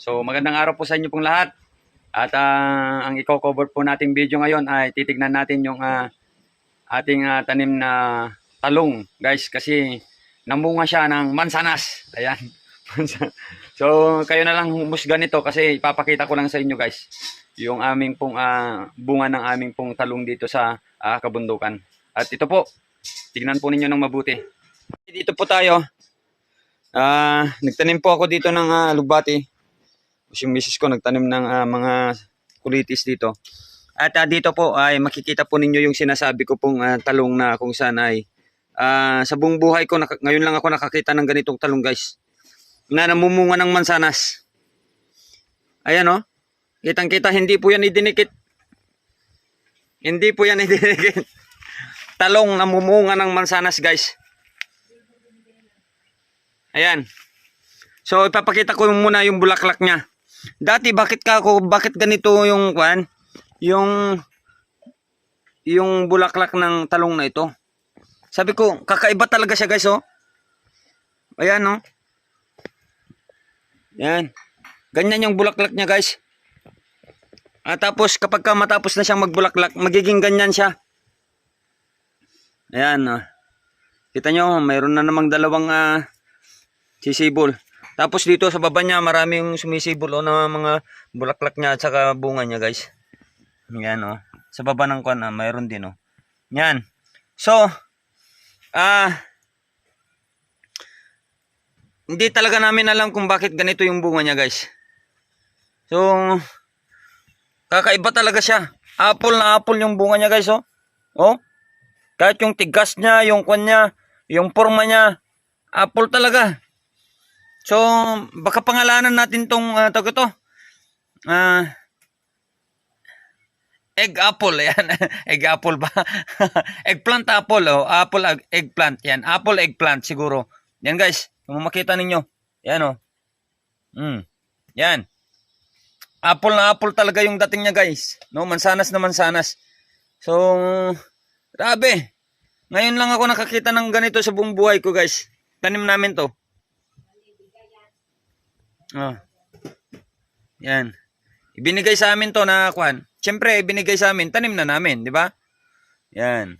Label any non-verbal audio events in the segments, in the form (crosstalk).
So magandang araw po sa inyo pong lahat. At ah, ang i-cover po nating video ngayon ay titignan natin yung ah, ating ah, tanim na talong guys kasi namunga siya ng mansanas. Ayan. (laughs) So kayo na lang humusga nito kasi ipapakita ko lang sa inyo guys yung aming pong ah, bunga ng aming pong talong dito sa ah, kabundukan. At ito po, tignan po ninyo ng mabuti. Dito po tayo. Ah, nagtanim po ako dito ng ah, lugbati. Yung misis ko nagtanim ng ah, mga kulitis dito. At ah, dito po ay makikita po ninyo yung sinasabi ko pong ah, talong na kung saan ay ah, sa buong buhay ko ngayon lang ako nakakita ng ganitong talong guys. Na namumunga ng mansanas. Ayan oh. Kitang-kita hindi po yan idinikit. Hindi po yan (laughs) idinikit. Talong namumunga ng mansanas guys. Ayan. So ipapakita ko muna yung bulaklak niya. Dati bakit ka ako bakit ganito yung kwan? Yung yung bulaklak ng talong na ito. Sabi ko, kakaiba talaga siya guys oh. Ayan oh. Yan. Ganyan yung bulaklak niya guys. At tapos kapag ka matapos na siyang magbulaklak, magiging ganyan siya. Ayan oh. Kita nyo, mayroon na namang dalawang ah, sisibol. Tapos dito sa baba niya, maraming sumisibol o na mga bulaklak niya at saka bunga niya, guys. Yan, oh. Sa baba ng kwan, ah, mayroon din, oh. Yan. So, ah, hindi talaga namin alam kung bakit ganito yung bunga niya, guys. So, kakaiba talaga siya. Apple na apple yung bunga niya, guys, oh. Oh. Kahit yung tigas niya, yung kwan niya, yung forma niya, apple talaga. So, baka pangalanan natin tong uh, tawag ito. Ah, egg apple, (laughs) yan. egg apple ba? (laughs) eggplant apple, oh. Apple ag- eggplant, yan. Apple eggplant siguro. Yan guys, kung makita ninyo. Yan oh. Mm. Yan. Apple na apple talaga yung dating niya guys. No, mansanas na mansanas. So, grabe. Ngayon lang ako nakakita ng ganito sa buong buhay ko guys. Tanim namin to. Oh. Yan. Ibinigay sa amin to na kwan. Siyempre, ibinigay sa amin, tanim na namin, di ba? Yan.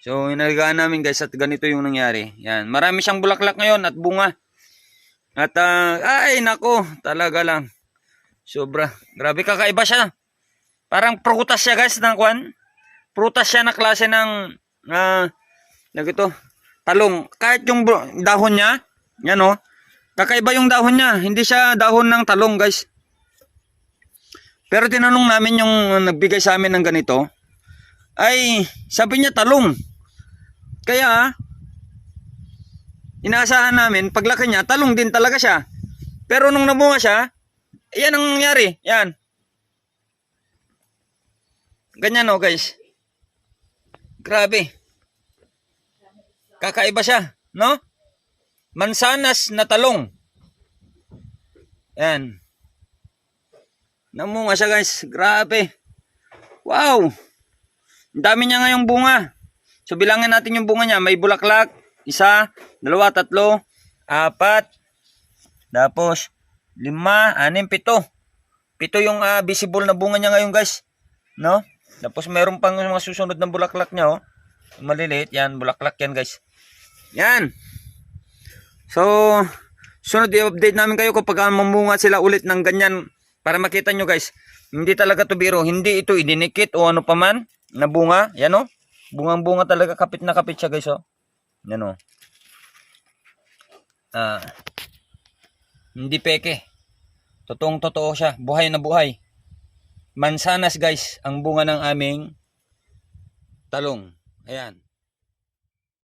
So, inalagaan namin guys at ganito yung nangyari. Yan. Marami siyang bulaklak ngayon at bunga. At, ah, ay, nako, talaga lang. Sobra. Grabe, kakaiba siya. Parang prutas siya guys ng kwan. Prutas siya na klase ng, ah, uh, ito, talong. Kahit yung dahon niya, yan oh, Kakaiba yung dahon niya. Hindi siya dahon ng talong, guys. Pero tinanong namin yung nagbigay sa amin ng ganito. Ay, sabi niya talong. Kaya, inaasahan namin, paglaki niya, talong din talaga siya. Pero nung namunga siya, yan ang nangyari. Yan. Ganyan o, guys. Grabe. Kakaiba siya, no? Mansanas na talong. Yan. Namunga siya guys. Grabe. Wow. Ang dami niya ngayong bunga. So bilangin natin yung bunga niya. May bulaklak. Isa, dalawa, tatlo, apat. Tapos, lima, anim, pito. Pito yung ah, visible na bunga niya ngayon guys. No? Tapos meron pang mga susunod na bulaklak niya. Oh. Maliliit. Yan, bulaklak yan guys. Yan. So, sunod i-update namin kayo kapag mamunga sila ulit ng ganyan para makita nyo guys. Hindi talaga to biro. Hindi ito idinikit o ano pa man na bunga. Yan o. Bungang bunga talaga. Kapit na kapit siya guys o. Yan o. Ah, hindi peke. Totoong totoo siya. Buhay na buhay. Mansanas guys ang bunga ng aming talong. Ayan.